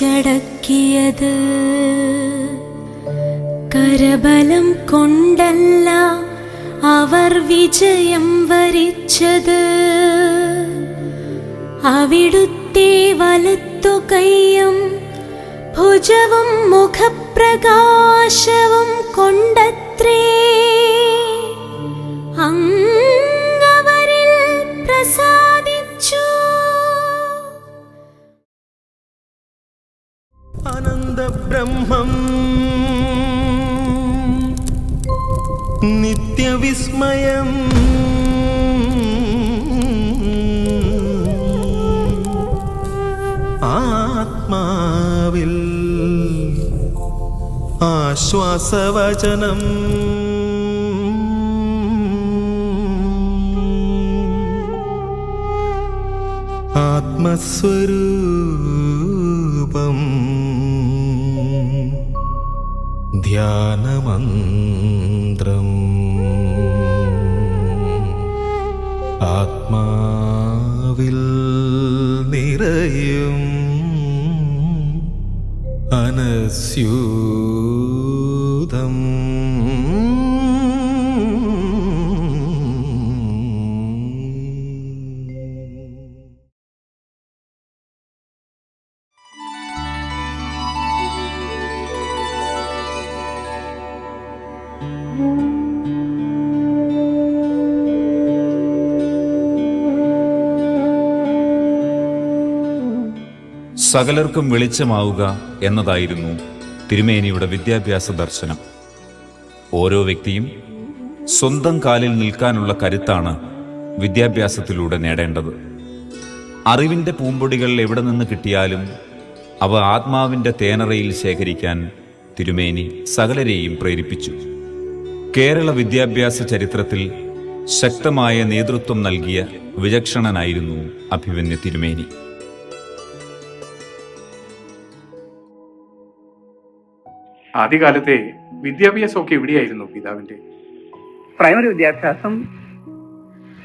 പിടിച്ചടക്കിയത് കരബലം കൊണ്ടല്ല അവർ വിജയം വരിച്ചത്. അവിടുത്തെ വലത്തു കൈയും ഭുജവും മുഖപ്രകാശവും കൊണ്ടത്രേ. അങ്ങവരിൽ നിത്യവിസ്മയം ആത്മാവിൽ ആശ്വാസവചനം. ആത്മസ്വരൂപം ധ്യാനമന്ത്രം. ആത്മാവിൽ നിറയും അനസ്യൂതം. സകലർക്കും വെളിച്ചമാവുക എന്നതായിരുന്നു തിരുമേനിയുടെ വിദ്യാഭ്യാസ ദർശനം. ഓരോ വ്യക്തിയും സ്വന്തം കാലിൽ നിൽക്കാനുള്ള കരുത്താണ് വിദ്യാഭ്യാസത്തിലൂടെ നേടേണ്ടത്. അറിവിന്റെ പൂമ്പൊടികൾ എവിടെ നിന്ന് കിട്ടിയാലും അവ ആത്മാവിന്റെ തേനറയിൽ ശേഖരിക്കാൻ തിരുമേനി സകലരെയും പ്രേരിപ്പിച്ചു. കേരള വിദ്യാഭ്യാസ ചരിത്രത്തിൽ ശക്തമായ നേതൃത്വം നൽകിയ വിചക്ഷണനായിരുന്നു അഭിമന്യ തിരുമേനി. ആദ്യകാലത്തെ വിദ്യാഭ്യാസമൊക്കെ എവിടെയായിരുന്നു പിതാവിന്റെ പ്രൈമറി വിദ്യാഭ്യാസം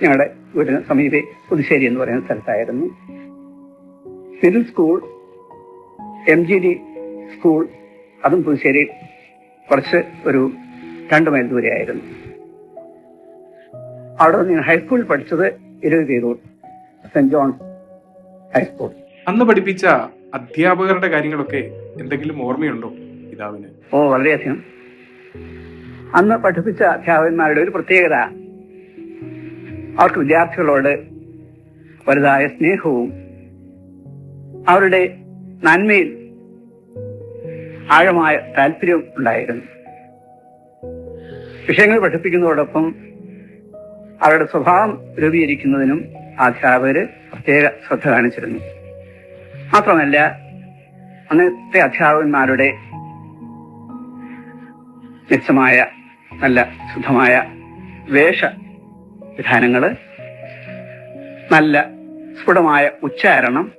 ഞങ്ങളുടെ ഒരു സമീപെ പുതുശ്ശേരി എന്ന് പറയുന്ന സ്ഥലത്തായിരുന്നു. Civil school M G D school അതും പുതുശ്ശേരി കുറച്ച് ഒരു രണ്ട് മൈൽ ദൂരെയായിരുന്നു അവിടെ നിന്ന് ഞാൻ ഹൈസ്കൂളിൽ പഠിച്ചത് ഇരുപത് സെന്റ് ജോൺസ് ഹൈസ്കൂൾ അന്ന് പഠിപ്പിച്ച അധ്യാപകരുടെ കാര്യങ്ങളൊക്കെ എന്തെങ്കിലും ഓർമ്മയുണ്ടോ? പിതാവിന്. ഓ വളരെയധികം. അന്ന് പഠിപ്പിച്ച അധ്യാപകന്മാരുടെ ഒരു പ്രത്യേകത. അവർക്ക് വിദ്യാർത്ഥികളോട് വലുതായ സ്നേഹവും അവരുടെ നന്മയിൽ ആഴമായ താല്പര്യവും ഉണ്ടായിരുന്നു. വിഷയങ്ങൾ പഠിപ്പിക്കുന്നതോടൊപ്പം അവരുടെ സ്വഭാവം രൂപീകരിക്കുന്നതിനും അധ്യാപകര് പ്രത്യേക ശ്രദ്ധ കാണിച്ചിരുന്നു. മാത്രമല്ല അന്നത്തെ അധ്യാപകന്മാരുടെ മെച്ചമായ നല്ല ശുദ്ധമായ വേഷ വിധാനങ്ങൾ നല്ല സ്ഫുടമായ ഉച്ചാരണം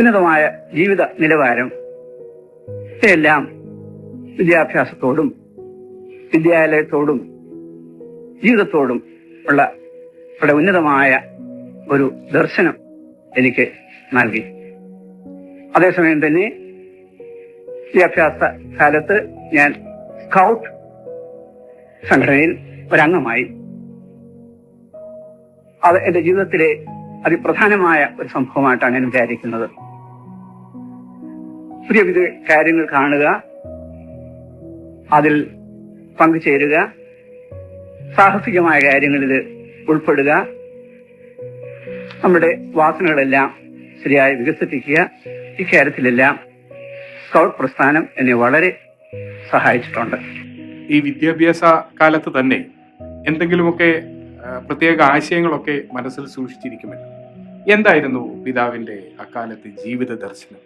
ഉന്നതമായ ജീവിത നിലവാരം ഇവയെല്ലാം വിദ്യാഭ്യാസത്തോടും വിദ്യാലയത്തോടും ജീവിതത്തോടും ഉള്ള വളരെ ഉന്നതമായ ഒരു ദർശനം എനിക്ക് നൽകി. അതേസമയം തന്നെ വിദ്യാഭ്യാസ കാലത്ത് ഞാൻ സ്കൗട്ട് സംഘടനയിൽ ഒരംഗമായി. അത് എന്റെ ജീവിതത്തിലെ അതിപ്രധാനമായ ഒരു സംഭവമായിട്ടാണ് ഞാൻ വിചാരിക്കുന്നത്. പുതിയ പുതിയ കാര്യങ്ങൾ കാണുക അതിൽ പങ്കുചേരുക സാഹസികമായ കാര്യങ്ങളിൽ ഉൾപ്പെടുക നമ്മുടെ വാസനകളെല്ലാം ശരിയായി വികസിപ്പിക്കുക ഇക്കാര്യത്തിലെല്ലാം സ്കൗട്ട് പ്രസ്ഥാനം എന്നെ വളരെ സഹായിച്ചിട്ടുണ്ട്. ഈ വിദ്യാഭ്യാസ കാലത്ത് തന്നെ എന്തെങ്കിലുമൊക്കെ പ്രത്യേക ആശയങ്ങളൊക്കെ മനസ്സിൽ സൂക്ഷിച്ചിരിക്കുമല്ലോ. എന്തായിരുന്നു പിതാവിന്റെ അക്കാലത്തെ ജീവിത ദർശനം?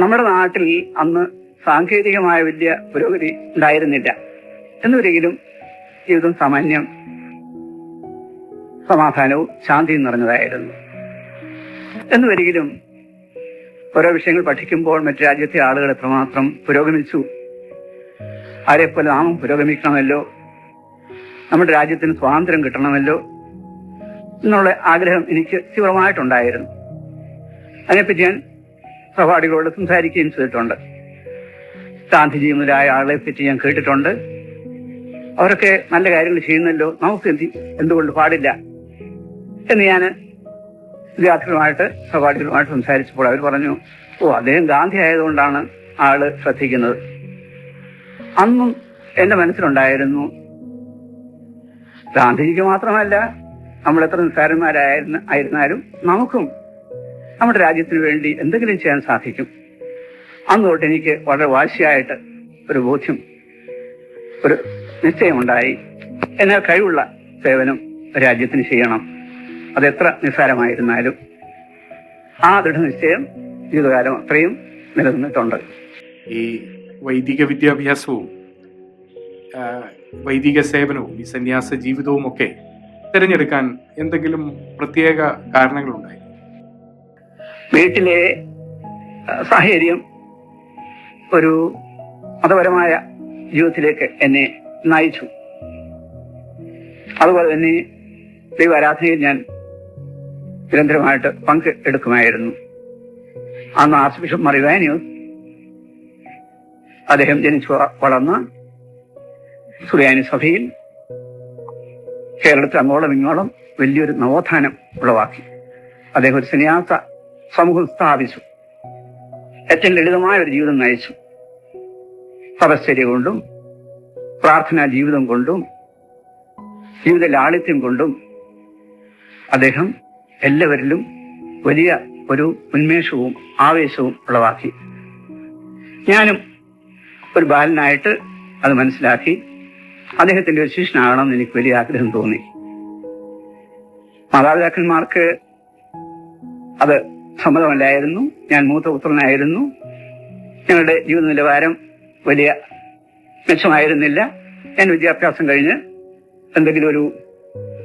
നമ്മുടെ നാട്ടിൽ അന്ന് സാങ്കേതികമായ വലിയ പുരോഗതി ഉണ്ടായിരുന്നില്ല. എന്നൊരിക്കലും ജീവിതം സാമാന്യം സമാധാനവും ശാന്തിയും നിറഞ്ഞതായിരുന്നു. എന്നുവരെങ്കിലും ഓരോ വിഷയങ്ങൾ പഠിക്കുമ്പോൾ മറ്റു രാജ്യത്തെ ആളുകൾ എത്രമാത്രം പുരോഗമിച്ചു? ആരെപ്പോലെ നാമും പുരോഗമിക്കണമല്ലോ? നമ്മുടെ രാജ്യത്തിന് സ്വാതന്ത്ര്യം കിട്ടണമല്ലോ? എന്നുള്ള ആഗ്രഹം എനിക്ക് തീവ്രമായിട്ടുണ്ടായിരുന്നു. അതിനെപ്പറ്റി ഞാൻ സഹപാഠികളോട് സംസാരിക്കുകയും ചെയ്തിട്ടുണ്ട്. ഗാന്ധിജി മുതലായ ആളെ പറ്റി ഞാൻ കേട്ടിട്ടുണ്ട്. അവരൊക്കെ നല്ല കാര്യങ്ങൾ ചെയ്യുന്നല്ലോ. നമുക്ക് എന്ത് എന്തുകൊണ്ട് പാടില്ല? എന്ന് ഞാൻ വിദ്യാർത്ഥികളുമായിട്ട് സഹപാഠികളുമായിട്ട് സംസാരിച്ചപ്പോൾ അവർ പറഞ്ഞു ഓ അദ്ദേഹം ഗാന്ധി ആയതുകൊണ്ടാണ് ആൾ ശ്രദ്ധിക്കുന്നത്. അന്നും എന്റെ മനസ്സിലുണ്ടായിരുന്നു ഗാന്ധിജിക്ക് മാത്രമല്ല നമ്മൾ എത്ര നിസ്സാരന്മാരായിരുന്ന ആയിരുന്നാലും നമുക്കും നമ്മുടെ രാജ്യത്തിന് വേണ്ടി എന്തെങ്കിലും ചെയ്യാൻ സാധിക്കും. അന്ന് തൊട്ട് എനിക്ക് വളരെ വാശിയായിട്ട് ഒരു ബോധ്യം ഒരു നിശ്ചയമുണ്ടായി. എന്നാൽ കഴിവുള്ള സേവനം രാജ്യത്തിന് ചെയ്യണം. അതെത്ര നിസ്സാരമായിരുന്നാലും ആ ദൃഢനിശ്ചയം ജീവിതകാലം അത്രയും നിലനിന്നിട്ടുണ്ട്. ഈ വൈദിക വിദ്യാഭ്യാസവും വൈദിക സേവനവും ഈ സന്യാസ ജീവിതവും ഒക്കെ തിരഞ്ഞെടുക്കാൻ എന്തെങ്കിലും പ്രത്യേക കാരണങ്ങളുണ്ടായി? വീട്ടിലെ സാഹചര്യം ഒരു മതപരമായ ജീവിതത്തിലേക്ക് എന്നെ നയിച്ചു. അതുപോലെ തന്നെ ദൈവാരാധനയിൽ ഞാൻ നിരന്തരമായിട്ട് പങ്ക് എടുക്കുമായിരുന്നു. അന്ന് ആർച്ച് ബിഷപ്പ് മറിവാനിയൂസ് അദ്ദേഹം ജനിച്ചു വളർന്ന സുറിയാനി സഭയിൽ കേരളത്തിൽ അങ്ങോളം ഇങ്ങോളം വലിയൊരു നവോത്ഥാനം ഉളവാക്കി. അദ്ദേഹം ഒരു സന്യാസ സമൂഹം സ്ഥാപിച്ചു. ഏറ്റവും ലളിതമായ ഒരു ജീവിതം നയിച്ചു. തപശ്ചര്യ കൊണ്ടും പ്രാർത്ഥനാ ജീവിതം കൊണ്ടും ജീവിത ലാളിത്യം കൊണ്ടും അദ്ദേഹം എല്ലാവരിലും വലിയ ഒരു ഉന്മേഷവും ആവേശവും ഉളവാക്കി. ഞാനും ഒരു ബാലനായിട്ട് അത് മനസ്സിലാക്കി. അദ്ദേഹത്തിന്റെ ഒരു ശിഷ്യനാകണം എന്ന് എനിക്ക് വലിയ ആഗ്രഹം തോന്നി. മാതാപിതാക്കന്മാർക്ക് അത് സമ്മതമല്ലായിരുന്നു. ഞാൻ മൂത്ത പുത്രനായിരുന്നു. ഞങ്ങളുടെ ജീവിത നിലവാരം വലിയ മെച്ചമായിരുന്നില്ല. ഞാൻ വിദ്യാഭ്യാസം കഴിഞ്ഞ് എന്തെങ്കിലും ഒരു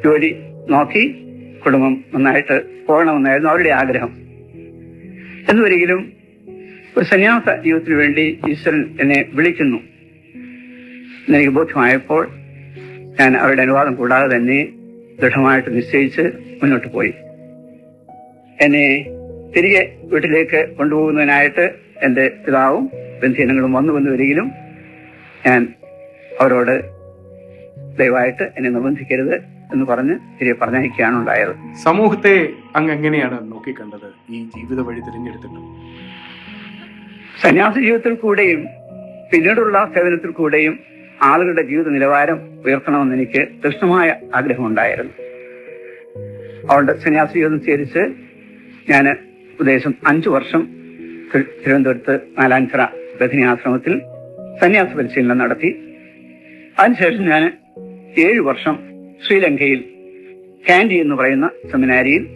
ജോലി നോക്കി കുടുംബം നന്നായിട്ട് പോകണമെന്നായിരുന്നു അവരുടെ ആഗ്രഹം. എന്നുവരെങ്കിലും ഒരു സന്യാസ ജീവിതത്തിനു വേണ്ടി ഈശ്വരൻ എന്നെ വിളിക്കുന്നു. എന്നെനിക്ക് ബോധ്യമായപ്പോൾ ഞാൻ അവരുടെ അനുവാദം കൂടാതെ തന്നെ ദൃഢമായിട്ട് നിശ്ചയിച്ച് മുന്നോട്ട് പോയി. എന്നെ തിരികെ വീട്ടിലേക്ക് കൊണ്ടുപോകുന്നതിനായിട്ട് എന്റെ പിതാവും ബന്ധുജനങ്ങളും വന്നു വന്നുവരികിലും ഞാൻ അവരോട് ദയവായിട്ട് എന്നെ നിർബന്ധിക്കരുത്. എന്ന് പറഞ്ഞ് തിരികെ പറഞ്ഞയക്കുകയാണ് ഉണ്ടായത് സമൂഹത്തെ അങ്ങ് എങ്ങനെയാണ് നോക്കിക്കണ്ടത്? ഈ ജീവിത വഴി തിരഞ്ഞെടുത്തിട്ട്? സന്യാസ ജീവിതത്തിൽ കൂടെയും പിന്നീടുള്ള സേവനത്തിൽ കൂടെയും ആളുകളുടെ ജീവിത നിലവാരം ഉയർത്തണമെന്ന് എനിക്ക് തൃഷ്ണമായ ആഗ്രഹമുണ്ടായിരുന്നു. അതുകൊണ്ട് സന്യാസ ജീവിതം സ്വീകരിച്ച് ഞാൻ ഉദ്ദേശം അഞ്ചു വർഷം തിരു- തിരുവനന്തപുരത്ത് നാലാഞ്ചിറ ബഥിനി ആശ്രമത്തിൽ സന്യാസ പരിശീലനം നടത്തി. അതിനുശേഷം ഞാൻ ഏഴു വർഷം ശ്രീലങ്കയിൽ കാൻഡി എന്ന് പറയുന്ന സെമിനാരിയിൽ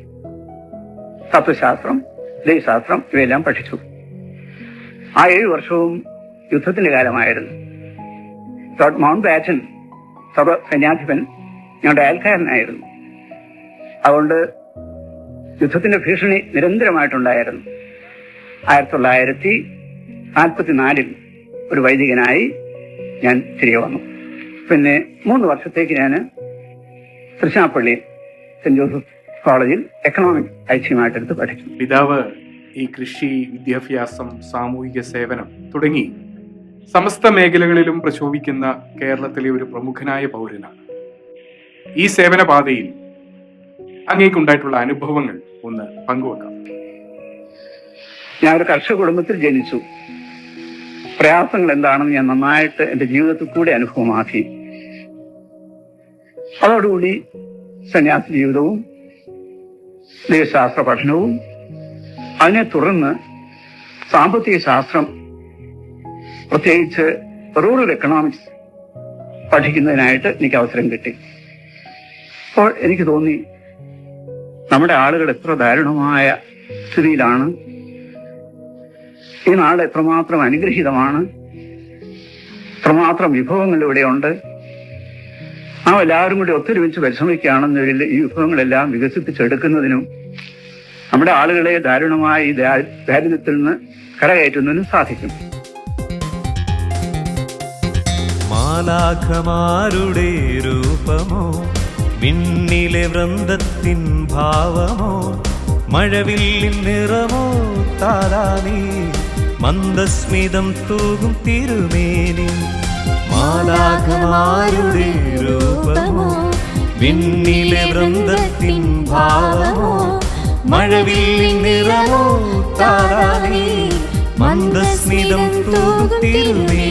തത്വശാസ്ത്രം ദൈവശാസ്ത്രം ഇവയെല്ലാം പഠിച്ചു. ആ ഏഴു വർഷവും യുദ്ധത്തിന്റെ കാലമായിരുന്നു. ലോർഡ് മൗണ്ട് ബാറ്റൻ സർവ സൈന്യാധിപൻ ഞങ്ങളുടെ അയൽക്കാരനായിരുന്നു. അതുകൊണ്ട് യുദ്ധത്തിന്റെ ഭീഷണി നിരന്തരമായിട്ടുണ്ടായിരുന്നു. ആയിരത്തി തൊള്ളായിരത്തി നാൽപ്പത്തിനാലിൽ ഒരു വൈദികനായി ഞാൻ തിരികെ വന്നു. പിന്നെ മൂന്ന് വർഷത്തേക്ക് ഞാൻ തൃശ്ശാപ്പള്ളി സെന്റ് ജോസഫ് കോളേജിൽ എക്കണോമിക് ഐച്ഛ്യമായിട്ടെടുത്ത് പഠിച്ചു പിതാവ് ഈ കൃഷി വിദ്യാഭ്യാസം സാമൂഹിക സേവനം തുടങ്ങി സമസ്ത മേഖലകളിലും പ്രശോഭിക്കുന്ന കേരളത്തിലെ ഒരു പ്രമുഖനായ പൗരനാണ്. ഈ സേവന പാതയിൽ അങ്ങേക്കുണ്ടായിട്ടുള്ള അനുഭവങ്ങൾ ഒന്ന് പങ്കുവെക്കാം. ഞാൻ ഒരു കർഷക കുടുംബത്തിൽ ജനിച്ചു. പ്രയാസങ്ങൾ എന്താണെന്ന് ഞാൻ നന്നായിട്ട് എന്റെ ജീവിതത്തിൽ കൂടെ അനുഭവമാക്കി. അതോടുകൂടി സന്യാസ ജീവിതവും ദൈവശാസ്ത്ര പഠനവും അതിനെ തുടർന്ന് സാമ്പത്തിക ശാസ്ത്രം പ്രത്യേകിച്ച് റൂറൽ എക്കണോമിക്സ് പഠിക്കുന്നതിനായിട്ട് എനിക്ക് അവസരം കിട്ടി. അപ്പോൾ എനിക്ക് തോന്നി നമ്മുടെ ആളുകൾ എത്ര ദാരുണമായ സ്ഥിതിയിലാണ്. ഈ നാട് എത്രമാത്രം അനുഗ്രഹീതമാണ്. എത്രമാത്രം വിഭവങ്ങൾ ഇവിടെയുണ്ട് നാം എല്ലാവരും കൂടി ഒത്തൊരുമിച്ച് പരിശ്രമിക്കുകയാണെന്നതിൽ ഈ വിഭവങ്ങളെല്ലാം വികസിപ്പിച്ചെടുക്കുന്നതിനും നമ്മുടെ ആളുകളെ ദാരുണമായി ദാരിദ്ര്യത്തിൽ നിന്ന് കരകയറ്റുന്നതിനും സാധിക്കും. മാലാഖമാരുടെ രൂപമോ വിണ്ണിലെ വൃന്ദത്തിൻ ഭാവമോ മഴവില്ലിൻ നിറമോ താരാനീ മന്ദസ്മിതം തൂകും തിരുമേനി. മാലാഖമാരുടെ രൂപമോ? വിണ്ണിലെ വൃന്ദത്തിൻ ഭാവമോ? മഴവില്ലിൻ നിറമോ? താരാനീ മന്ദസ്മിതം തൂത്തിരുന്നേ